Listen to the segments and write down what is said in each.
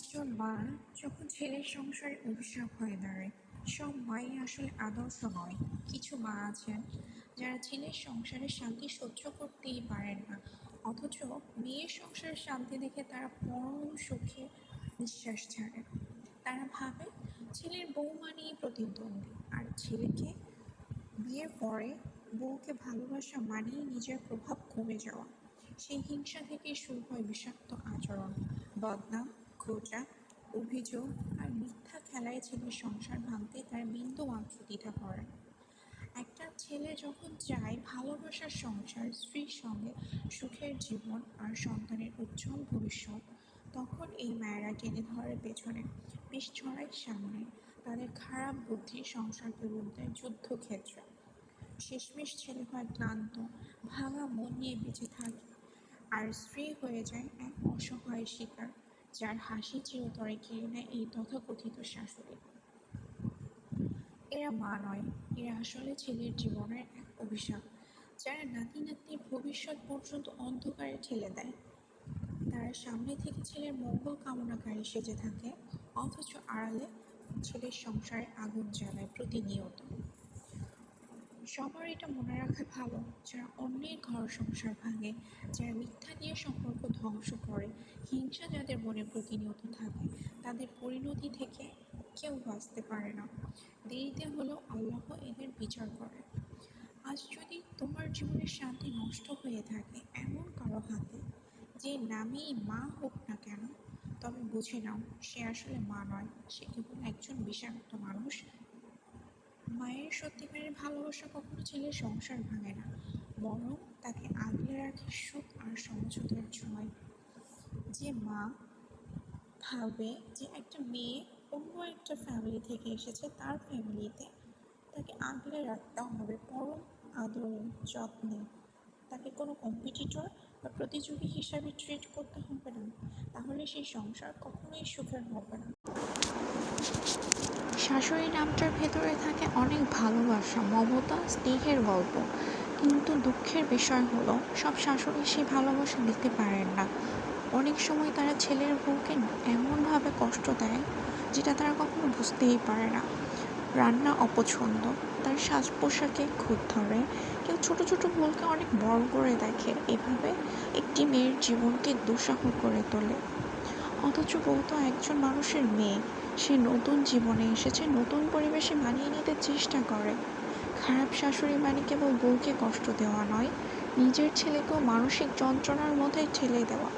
একজন মা যখন ছেলের সংসারে অভিশাপ হয়ে দাঁড়ায়, সব মাই আসলে আদর্শ নয়। কিছু মা আছেন যারা ছেলের সংসারে শান্তি সহ্য করতেই পারেন না, অথচ মেয়ের সংসারে শান্তি দেখে তারা পরম সুখে নিঃশ্বাস ছাড়ে তারা ভাবে ছেলের বউ মানেই প্রতিদ্বন্দ্বী, আর ছেলেকে বিয়ের পরে বউকে ভালোবাসা মানিয়ে নিজের প্রভাব কমে যাওয়া। সেই হিংসা থেকেই শুরু হয় বিষাক্ত আচরণ, বদনাম খোঁজা অভিযোগ আর মিথ্যা খেলায় ছেলের সংসার ভাঙতে তার বিন্দু মাত্র দ্বিধা করে একটা ছেলে যখন চায় ভালোবাসার সংসার, স্ত্রীর সঙ্গে সুখের জীবন আর সন্তানের উজ্জ্বল ভবিষ্যৎ, তখন এই মায়েরা টেনে ধরে পেছনে বিষ ছড়ায় সামনে, তাদের খারাপ বুদ্ধি সংসারকে বলতে যুদ্ধক্ষেত্র। শেষমেশ ছেলে হয় ক্লান্ত, ভাঙা মন নিয়ে বেঁচে থাকে, আর স্ত্রী হয়ে যায় এক অসহায় শিকার। যার হাসি চিরতরে কেড়ে নেয় এই তথাকথিত শাশুড়ি। এরা মা নয়, এরা আসলে ছেলের জীবনের এক অভিশাপ, যারা নাতি নাতনির ভবিষ্যৎ পর্যন্ত অন্ধকারে ঠেলে দেয়। তারা সামনে থেকে ছেলের মঙ্গল কামনাকারী সেজে থাকে, অথচ আড়ালে ছেলের সংসারে আগুন জ্বালায় প্রতিনিয়ত। সবার এটা মনে রাখা ভালো, যারা অন্যের ঘর সংসার ভাঙে, যারা মিথ্যা দিয়ে সম্পর্ক ধ্বংস করে। হিংসা যাদের মনে প্রতিনিয়ত থাকে, তাদের পরিণতি থেকে কেউ বাঁচতে পারে না। দেরিতে হলেও আল্লাহ এদের বিচার করে আজ যদি তোমার জীবনের শান্তি নষ্ট হয়ে থাকে এমন কারও হাতে, যে নামেই মা হোক না কেন, তবে বুঝে নাও, সে আসলে মা নয়, সে কেবল একজন বিষাক্ত মানুষ। মায়ের সত্যিকারের ভালোবাসা কখনো ছেলের সংসার ভাঙে না। বরং তাকে আগলে রাখে সুখ আর সমঝোতার ছোঁয়ায় যে মা ভাবে যে একটা মেয়ে অন্য একটা ফ্যামিলি থেকে এসেছে, তার ফ্যামিলিতে তাকে আগলে রাখতে হবে। পরম আদরে যত্নে তাকে কোনো কম্পিটিটর বা প্রতিযোগী হিসাবে ট্রিট করতে হবে না। তাহলে সেই সংসার কখনোই সুখের হবে না। শাশুড়ি নামটার ভেতরে থাকে অনেক ভালোবাসা, মমতা, স্নেহের গল্প। কিন্তু দুঃখের বিষয় হলো, সব শাশুড়ি সেই ভালোবাসা দিতে পারেন না। অনেক সময় তারা ছেলের বউকে এমনভাবে কষ্ট দেয় যেটা তারা কখনো বুঝতেই পারে না। রান্না অপছন্দ, তার সাজ পোশাকে খুঁত ধরে, কেউ ছোট ছোট ভুলকে অনেক বড় করে দেখে, এভাবে একটি মেয়ের জীবনকে দুঃসাহ করে তোলে। অথচ বউ তো একজন মানুষের মেয়ে, সে নতুন জীবনে এসেছে, নতুন পরিবেশে মানিয়ে নিতে চেষ্টা করে। খারাপ শাশুড়ি মানে কেবল বউকে কষ্ট দেওয়া নয়, নিজের ছেলেকেও মানসিক যন্ত্রণার মধ্যে ঠেলে দেওয়া।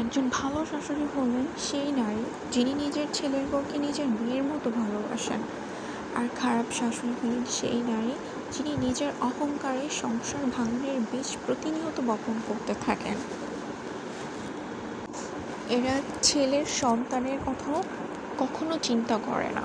একজন ভালো শাশুড়ি হলেন সেই নারী যিনি নিজের ছেলের বউকে নিজের মেয়ের মতো ভালোবাসেন। আর খারাপ শাশুড়ি হলেন সেই নারী যিনি নিজের অহংকারে সংসার ভাঙনের বীজ প্রতিনিয়ত বপন করতে থাকেন। এরা ছেলের সন্তানের কথাও কখনো চিন্তা করে না।